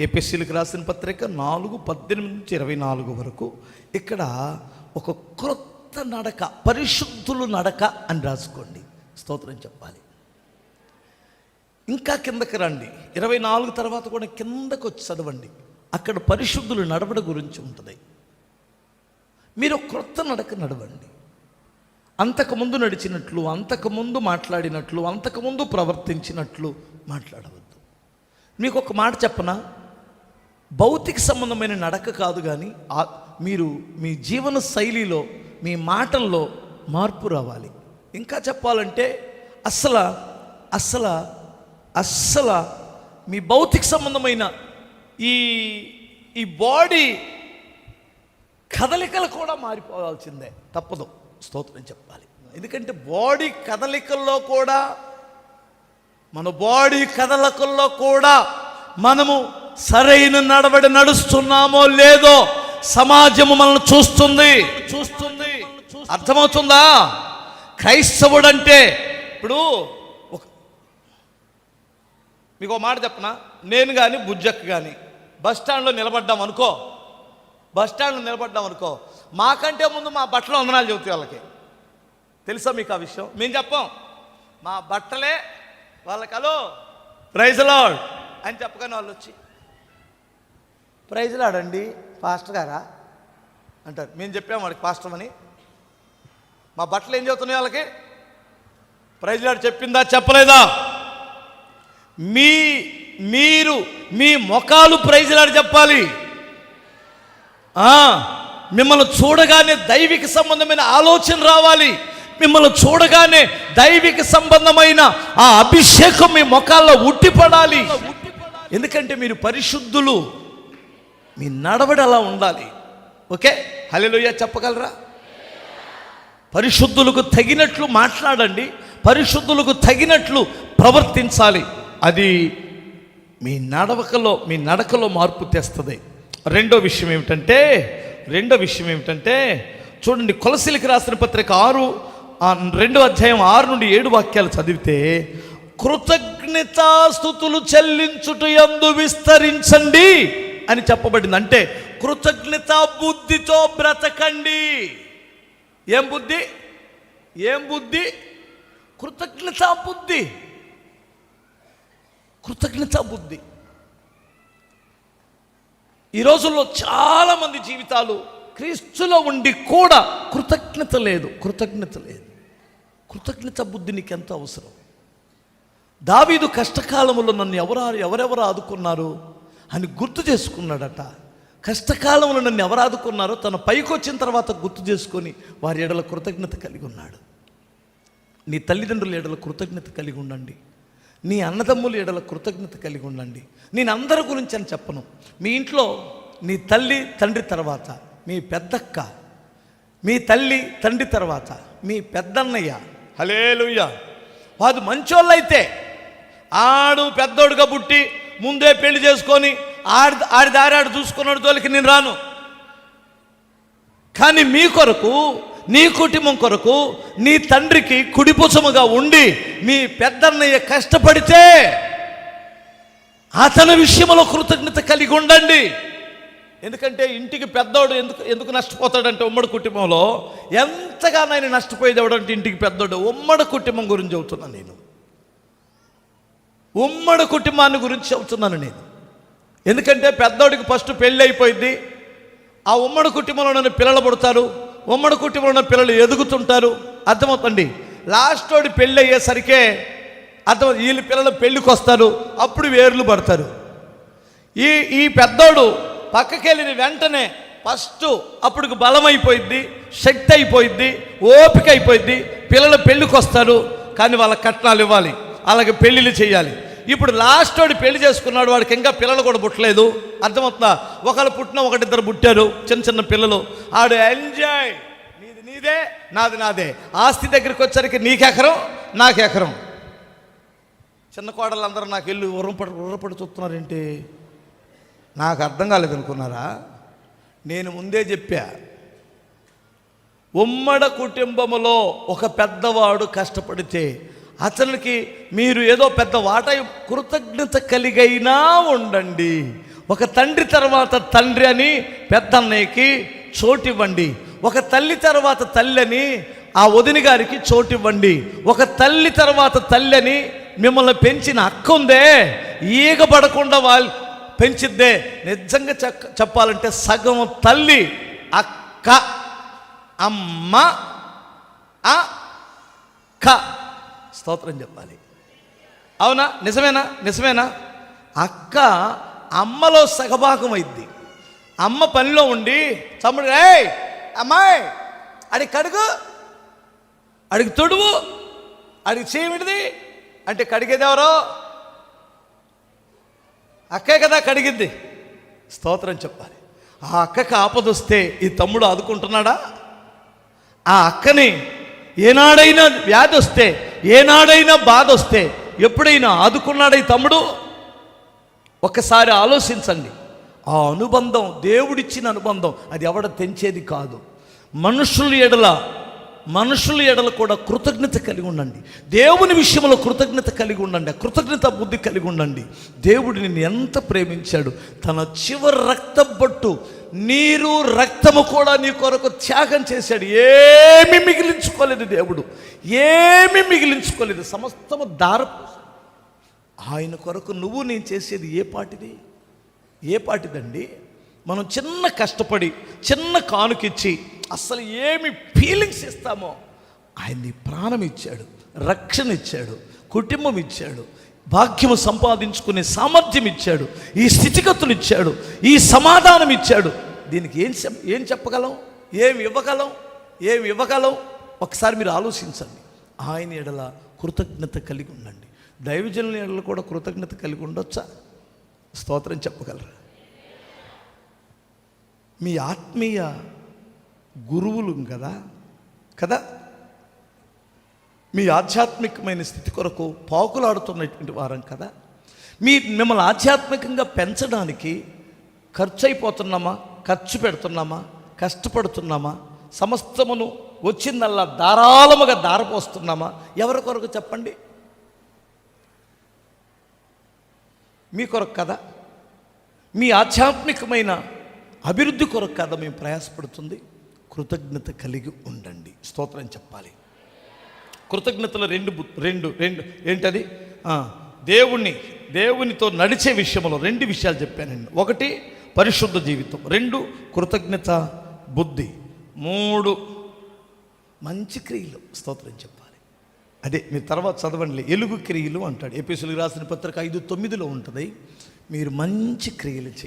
ఏపీసీలకు రాసిన పత్రిక నాలుగు పద్దెనిమిది నుంచి ఇరవై నాలుగు వరకు ఇక్కడ ఒక క్రొత్త నడక పరిశుద్ధులు నడక అని రాసుకోండి. స్తోత్రం చెప్పాలి. ఇంకా కిందకి రండి. ఇరవై నాలుగు తర్వాత కూడా కిందకు వచ్చి చదవండి. అక్కడ పరిశుద్ధులు నడవడ గురించి ఉంటుంది. మీరు క్రొత్త నడక నడవండి. అంతకుముందు నడిచినట్లు అంతకుముందు మాట్లాడినట్లు అంతకుముందు ప్రవర్తించినట్లు మాట్లాడవద్దు. మీకు ఒక మాట చెప్పనా? భౌతిక సంబంధమైన నడక కాదు కానీ మీరు మీ జీవన శైలిలో మీ మాటల్లో మార్పు రావాలి. ఇంకా చెప్పాలంటే అస్సలు అస్సలు అస్సలు మీ భౌతిక సంబంధమైన ఈ ఈ బాడీ కదలికలు కూడా మారిపోవాల్సిందే. తప్పదు. స్తోత్రం చెప్పాలి. ఎందుకంటే బాడీ కదలికల్లో కూడా మన బాడీ కదలికల్లో కూడా మనము సరైన నడవడి నడుస్తున్నామో లేదో సమాజము మనల్ని చూస్తుంది. చూస్తుంది. అర్థమవుతుందా? క్రైస్తవుడు అంటే ఇప్పుడు మీకు ఒక మాట చెప్పనా? నేను కానీ బుజ్జక్ కానీ బస్ స్టాండ్లో నిలబడ్డాం అనుకో. బస్ స్టాండ్లో నిలబడ్డాం అనుకో. మాకంటే ముందు మా బట్టలు వందనాలు చెబుతాయి వాళ్ళకి. తెలుసా మీకు ఆ విషయం? మేము చెప్పాం. మా బట్టలే వాళ్ళకి హలో ప్రైజ్ లాడ్ అని చెప్పగానే వాళ్ళు వచ్చి ప్రైజ్లు ఆడండి పాస్టర్ గారా? అంటారు. మేము చెప్పాం వాడికి పాస్టర్ అని. మా బట్టలు ఏం చెబుతున్నాయి వాళ్ళకి? ప్రైజ్లు లాడ్ చెప్పిందా చెప్పలేదా? మీ మీరు మీ ముఖాలు ప్రైజ్లాడు చెప్పాలి. మిమ్మల్ని చూడగానే దైవిక సంబంధమైన ఆలోచన రావాలి. మిమ్మల్ని చూడగానే దైవిక సంబంధమైన ఆ అభిషేకం మీ ముఖాల్లో ఉట్టిపడాలి. ఎందుకంటే మీరు పరిశుద్ధులు. మీ నడవడి అలా ఉండాలి. ఓకే? హల్లెలూయా చెప్పగలరా? పరిశుద్ధులకు తగినట్లు మాట్లాడండి. పరిశుద్ధులకు తగినట్లు ప్రవర్తించాలి. అది మీ నడవకలో మీ నడకలో మార్పు తెస్తుంది. రెండో విషయం ఏమిటంటే రెండో విషయం ఏమిటంటే చూడండి కొలసిలికి రాసిన పత్రిక ఆరు రెండో అధ్యాయం ఆరు నుండి ఏడు వాక్యాలు చదివితే కృతజ్ఞతాస్థుతులు చెల్లించుట ఎందు విస్తరించండి. అని చెప్పబడింది. అంటే కృతజ్ఞత బుద్ధితో బ్రతకండి. ఏం బుద్ధి? ఏం బుద్ధి? కృతజ్ఞతా బుద్ధి. కృతజ్ఞత బుద్ధి. ఈ రోజుల్లో చాలామంది జీవితాలు క్రీస్తులో ఉండి కూడా కృతజ్ఞత లేదు కృతజ్ఞత లేదు. కృతజ్ఞత బుద్ధి నీకు ఎంత అవసరం? దావీదు కష్టకాలములో నన్ను ఎవరు ఎవరెవరు ఆదుకున్నారు? అని గుర్తు చేసుకున్నాడట. కష్టకాలంలో నన్ను ఎవరు ఆదుకున్నారో తన పైకి వచ్చిన తర్వాత గుర్తు చేసుకొని వారి ఎడల కృతజ్ఞత కలిగి ఉన్నాడు. నీ తల్లిదండ్రుల ఎడల కృతజ్ఞత కలిగి ఉండండి. నీ అన్నదమ్ముల ఎడల కృతజ్ఞత కలిగి ఉండండి. నేను అందరి గురించి అని చెప్పను. మీ ఇంట్లో నీ తల్లి తండ్రి తర్వాత మీ పెద్దక్క మీ తల్లి తండ్రి తర్వాత మీ పెద్దన్నయ్య. హలేలుయ్య వాడు మంచోళ్ళైతే ఆడు పెద్దోడుగా పుట్టి ముందే పెళ్ళి చేసుకొని ఆడి ఆడి దారి ఆడు చూసుకున్నాడు తోలికి నేను రాను. కానీ మీ కొరకు నీ కుటుంబం కొరకు నీ తండ్రికి కుడిపుసముగా ఉండి మీ పెద్దన్నయ్య కష్టపడితే అతని విషయంలో కృతజ్ఞత కలిగి ఉండండి. ఎందుకంటే ఇంటికి పెద్దోడు ఎందుకు ఎందుకు నష్టపోతాడంటే ఉమ్మడి కుటుంబంలో ఎంతగానైనా ఆయన ఇంటికి పెద్దోడు. ఉమ్మడి కుటుంబం గురించి చెబుతున్నాను నేను. ఉమ్మడి కుటుంబాన్ని గురించి చెబుతున్నాను నేను. ఎందుకంటే పెద్దోడికి ఫస్ట్ పెళ్ళి అయిపోయింది. ఆ ఉమ్మడి కుటుంబంలోనే పిల్లలు పుడతారు. ఉమ్మడి కుటుంబంలో పిల్లలు ఎదుగుతుంటారు. అర్థమవుతుంది లాస్ట్ వాడి పెళ్ళి అయ్యేసరికే అర్థం వీళ్ళు పిల్లలు పెళ్ళికి వస్తారు అప్పుడు వేర్లు పడతారు. ఈ ఈ పెద్దోడు పక్కకి వెళ్ళిన వెంటనే ఫస్ట్ అప్పుడు బలం అయిపోయింది శక్తి అయిపోయింది ఓపిక అయిపోయింది పిల్లలు పెళ్ళికి వస్తారు కానీ వాళ్ళ కట్నాలు ఇవ్వాలి. అలాగే పెళ్ళిళ్ళు చేయాలి. ఇప్పుడు లాస్ట్ వాడు పెళ్ళి చేసుకున్నాడు వాడికి ఇంకా పిల్లలు కూడా పుట్టలేదు. అర్థమవుతుందా? ఒకళ్ళు పుట్టిన ఒకటిద్దరు పుట్టారు చిన్న చిన్న పిల్లలు. ఆడు ఎంజాయ్ నీది నీదే నాది నాదే. ఆస్తి దగ్గరికి వచ్చరికి నీకెకరం నాకెకరం. చిన్న కోడలందరూ నాకు వెళ్ళి ఉర్రపడి ఉర్రపడి చూస్తున్నారేంటి? నాకు అర్థం కాలేదు అనుకున్నారా? నేను ముందే చెప్పా. ఉమ్మడ కుటుంబములో ఒక పెద్దవాడు కష్టపడితే అతనికి మీరు ఏదో పెద్ద వాట కృతజ్ఞత కలిగైనా ఉండండి. ఒక తండ్రి తర్వాత తండ్రి అని పెద్దన్నయ్యకి చోటివ్వండి. ఒక తల్లి తర్వాత తల్లి అని ఆ వదిని గారికి చోటివ్వండి. ఒక తల్లి తర్వాత తల్లి అని మిమ్మల్ని పెంచిన అక్క ఉందే? ఈగ పడకుండా వాళ్ళు పెంచిద్దే. నిజంగా చెక్ చెప్పాలంటే సగం తల్లి అక్క అమ్మ ఆ క. స్తోత్రం చెప్పాలి. అవునా? నిజమేనా? నిజమేనా? అక్క అమ్మలో సగభాగం అయింది అమ్మ పనిలో ఉండి తమ్ముడు రే అమ్మాయి అడిగి కడుగు. అడిగి తొడువు. అడిగి చేయమిటిది అంటే కడిగేది ఎవరో? అక్కే కదా కడిగింది. స్తోత్రం చెప్పాలి. ఆ అక్కకి ఆపదొస్తే ఈ తమ్ముడు ఆదుకుంటున్నాడా? ఆ అక్కని ఏనాడైనా వ్యాధి వస్తే ఏనాడైనా బాధ వస్తే ఎప్పుడైనా ఆదుకున్నాడై తమ్ముడు? ఒక్కసారి ఆలోచించండి. ఆ అనుబంధం దేవుడిచ్చిన అనుబంధం అది ఎవడ తెంచేది కాదు. మనుషులు ఎడల మనుషుల ఎడల కూడా కృతజ్ఞత కలిగి ఉండండి. దేవుని విషయంలో కృతజ్ఞత కలిగి ఉండండి. కృతజ్ఞత బుద్ధి కలిగి ఉండండి. దేవుడు నిన్ను ఎంత ప్రేమించాడు? తన చివరి రక్తబొట్టు నీరు రక్తము కూడా నీ కొరకు త్యాగం చేశాడు. ఏమీ మిగిలించుకోలేదు దేవుడు. ఏమి మిగిలించుకోలేదు. సమస్తము దార ఆయన కొరకు నువ్వు నేను చేసేది ఏ పాటిది? ఏ పాటిదండి? మనం చిన్న కష్టపడి చిన్న కానుకిచ్చి అసలు ఏమి ఫీలింగ్స్ ఇస్తామో ఆయన్ని ప్రాణం ఇచ్చాడు రక్షణ ఇచ్చాడు కుటుంబం ఇచ్చాడు భాగ్యము సంపాదించుకునే సామర్థ్యం ఇచ్చాడు ఈ స్థితిగతులు ఇచ్చాడు ఈ సమాధానం ఇచ్చాడు. దీనికి ఏం చెప్ ఏం చెప్పగలం? ఏం ఇవ్వగలం? ఏం ఇవ్వగలం? ఒకసారి మీరు ఆలోచించండి. ఆయన ఎడల కృతజ్ఞత కలిగి ఉండండి. దైవజనుల ఎడల కూడా కృతజ్ఞత కలిగి ఉండొచ్చా? స్తోత్రం చెప్పగలరా? మీ ఆత్మీయ గురువులు కదా? కదా? మీ ఆధ్యాత్మికమైన స్థితి కొరకు పాకులాడుతున్నటువంటి వారం కదా? మీ మిమ్మల్ని ఆధ్యాత్మికంగా పెంచడానికి ఖర్చు అయిపోతున్నామా ఖర్చు పెడుతున్నామా? కష్టపడుతున్నామా? సమస్తమును వచ్చిందల్లా ధారాళముగా దారపోస్తున్నామా ఎవరి కొరకు చెప్పండి? మీ కొరకు కదా? మీ ఆధ్యాత్మికమైన అభివృద్ధి కొరకు కదా మేము ప్రయాసపడుతుంది. కృతజ్ఞత కలిగి ఉండండి. స్తోత్రం చెప్పాలి. కృతజ్ఞతలు రెండు బు- రెండు రెండు ఏంటది? దేవుణ్ణి దేవునితో నడిచే విషయంలో రెండు విషయాలు చెప్పానండి ఒకటి పరిశుద్ధ జీవితం. రెండు కృతజ్ఞత బుద్ధి. మూడు మంచి క్రియలు. స్తోత్రం చెప్పాలి. అదే మీరు తర్వాత చదవండి. ఎలుగు క్రియలు అంటాడు. ఎపిసులు రాసిన పత్రిక ఐదు తొమ్మిదిలో ఉంటుంది. మీరు మంచి క్రియలు చేయండి